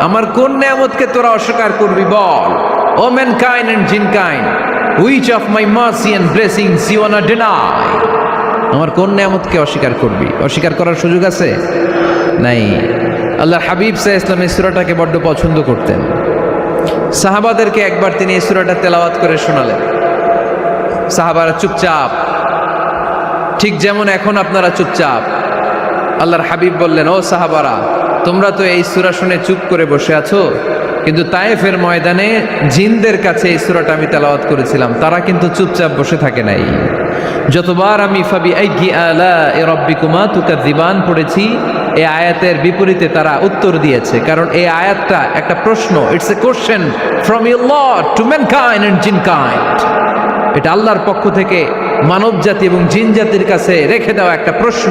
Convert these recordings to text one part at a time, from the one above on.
আমার কোন নিয়ামতকে তোরা অস্বীকার করবি বল। O mankind and jinnkind which of my mercy and blessings you want deny. আমার কোন নিয়ামতকে অস্বীকার করবি? অস্বীকার করার সুযোগ আছে? নাই। আল্লাহর হাবিব সাহ ইসলাম এই বড্ড পছন্দ করতেন। সাহাবাদেরকে একবার তিনি এই তেলাওয়াত করে শোনালেন। সাহাবারা চুপচাপ। ঠিক যেমন এখন আপনারা চুপচাপ। আল্লাহর হাবিব বললেন, ও সাহাবারা, তোমরা তো এই সুরা শুনে চুপ করে বসে আছো। কিন্তু তায়েফের ময়দানে জিনদের কাছে এই সুরাটা আমি তেলাওয়াত করেছিলাম, তারা কিন্তু চুপচাপ বসে থাকে নাই। যতবার আমি ফাবি আইগি আলা এ রব্বিকুমা তুকা দিবান পড়েছি এই আয়াতের বিপরীতে তারা উত্তর দিয়েছে। কারণ এই আয়াতটা একটা প্রশ্ন it's a question from your Lord to mankind and jinnkind. এটা আল্লাহর পক্ষ থেকে মানব জাতি এবং জিন জাতির কাছে রেখে দেওয়া একটা প্রশ্ন।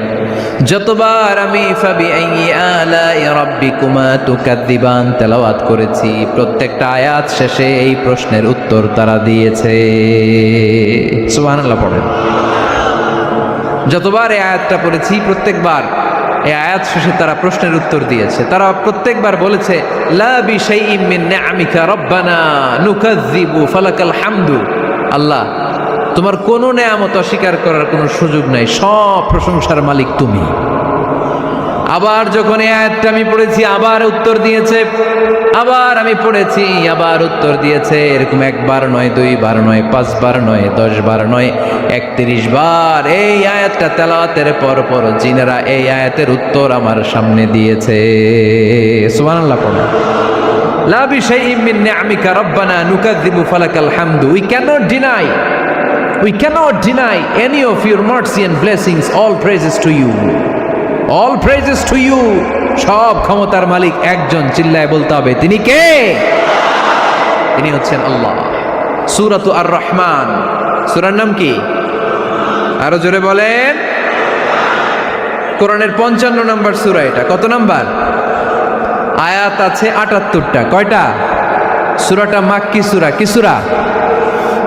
যতবার আমি ফাবি তুকাদ্দিবান তেলাওয়াত করেছি, প্রত্যেকটা আয়াত শেষে এই প্রশ্নের উত্তর তারা দিয়েছে। পড়েন। যতবার এই আয়াতটা পড়েছি, প্রত্যেকবার এই আয়াত শেষে তারা প্রশ্নের উত্তর দিয়েছে। তারা প্রত্যেকবার বলেছে নিআমিকা রব্বানা নুকাযযিবু ফালাকাল হামদু। আল্লাহ তোমার কোনো নেয়ামত অস্বীকার করার কোনো সুযোগ নাই, সব প্রশংসার মালিক তুমি। আবার যখন আয়াতটা আমি পড়েছি, আবার উত্তর দিয়েছে, আবার আমি পড়েছি, আবার উত্তর দিয়েছে, এরকম একবার নয় দুই দুইবার নয়, পাঁচবার নয় দশ বার নয়, একত্রিশ বার। এই আয়াতটা তেলাওয়াতের পর পর জিনেরা এই আয়াতের উত্তর আমার সামনে দিয়েছে। সুবহানাল্লাহ পড়ো। লা বিশাইইম মিন নিআমিকা রব্বানা ফালাকাল হামদু। We cannot deny we cannot deny any of your mercy and blessings all praises to you all praises to you সব ক্ষমতার মালিক একজন চিল্লায় বলতে হবে। তিনি কে? তিনি হচ্ছেন আল্লাহ। সুরাত আর রহমান সুরার নাম কি? আরও জোরে বলেন। কোরআনের পঞ্চান্ন নম্বর সুরা এটা। কত নাম্বার? আয়াত আছে আটাত্তরটা। কয়টা? সুরাটা মাক্কি সুরা। কি সুরা?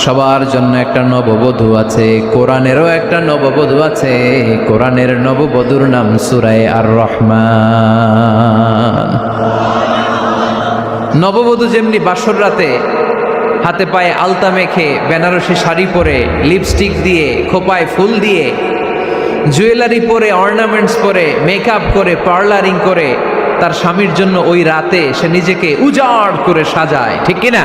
সবার জন্য একটা নববধূ আছে, কোরআনেরও একটা নববধূ আছে, কোরআনের নববধূর নাম সূরায়ে আর রহমান নববধূ যেমনি বাসর রাতে হাতে পায়ে আলতা মেখে বেনারসি শাড়ি পরে লিপস্টিক দিয়ে, খোপায় ফুল দিয়ে জুয়েলারি পরে অর্নামেন্টস পরে মেকআপ করে পার্লারিং করে, তার স্বামীর জন্য ওই রাতে সে নিজেকে উজাড় করে সাজায়, ঠিক কিনা?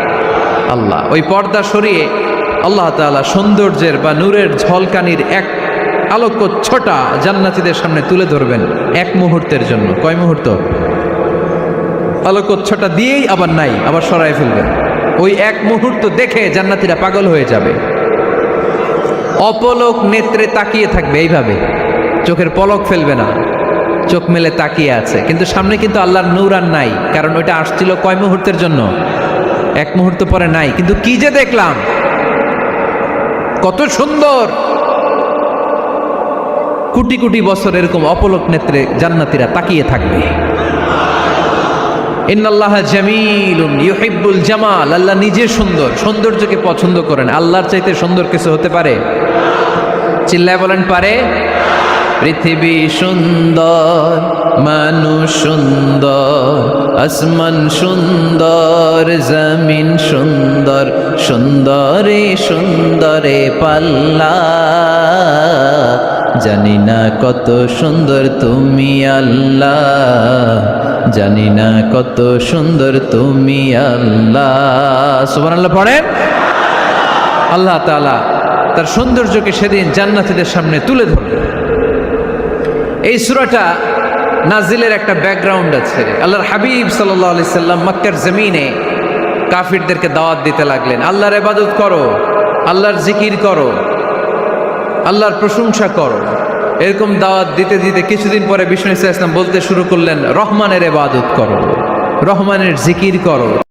আল্লাহ। ওই পর্দা সরিয়ে আল্লাহ তাআলা সৌন্দর্যের বা নূরের ঝলকানির এক আলোক্য ছোটা জান্নাতীদের সামনে তুলে ধরবেন এক মুহূর্তের জন্য। কয় মুহূর্ত? আলোকচ্ছটা দিয়েই আবার নাই, আবার সরাই ফেলবেন। ওই এক মুহূর্ত দেখে জান্নাতীরা পাগল হয়ে যাবে। অপলক নেত্রে তাকিয়ে থাকবে এইভাবে। চোখের পলক ফেলবে না। চোখ মেলে তাকিয়ে আছে। কিন্তু সামনে কিন্তু আল্লাহর নূর আর নাই, কারণ ওইটা আসছিল কয় মুহূর্তের জন্য? এক মুহূর্ত পরে নাই, কিন্তু কি যে দেখলাম? কত সুন্দর! কোটি কোটি বছর এরকম অপলক নেত্রে জান্নাতীরা তাকিয়ে থাকবে। ইন্নাল্লাহ জামাল, আল্লাহ নিজে সুন্দর, সৌন্দর্যকে পছন্দ করেন। আল্লাহর চাইতে সুন্দর কিছু হতে পারে? চিল্লায় বলেন, পারে? পৃথিবী সুন্দর, মানুষ সুন্দর, আসমান সুন্দর, জমিন সুন্দর, সুন্দরে সুন্দরে পাল্লা। জানি না কত সুন্দর তুমি আল্লাহ, জানি না কত সুন্দর তুমি আল্লাহ। সুবান আল্লাহ পড়েন। আল্লাহ তাআলা তার সৌন্দর্যকে সেদিন জান্নাতীদের সামনে তুলে ধরলেন। এই সুরাটা নাজিলের একটা ব্যাকগ্রাউন্ড আছে। আল্লাহর হাবিব সাল্লাহ আলি সাল্লাম মক্কার জমিনে কাফিরদেরকে দাওয়াত দিতে লাগলেন। আল্লাহর এবাদত করো, আল্লাহর জিকির করো, আল্লাহর প্রশংসা করো। এরকম দাওয়াত দিতে দিতে কিছুদিন পরে বিষ্ণু ইসলাম বলতে শুরু করলেন, রহমানের এবাদত করো, রহমানের জিকির করো।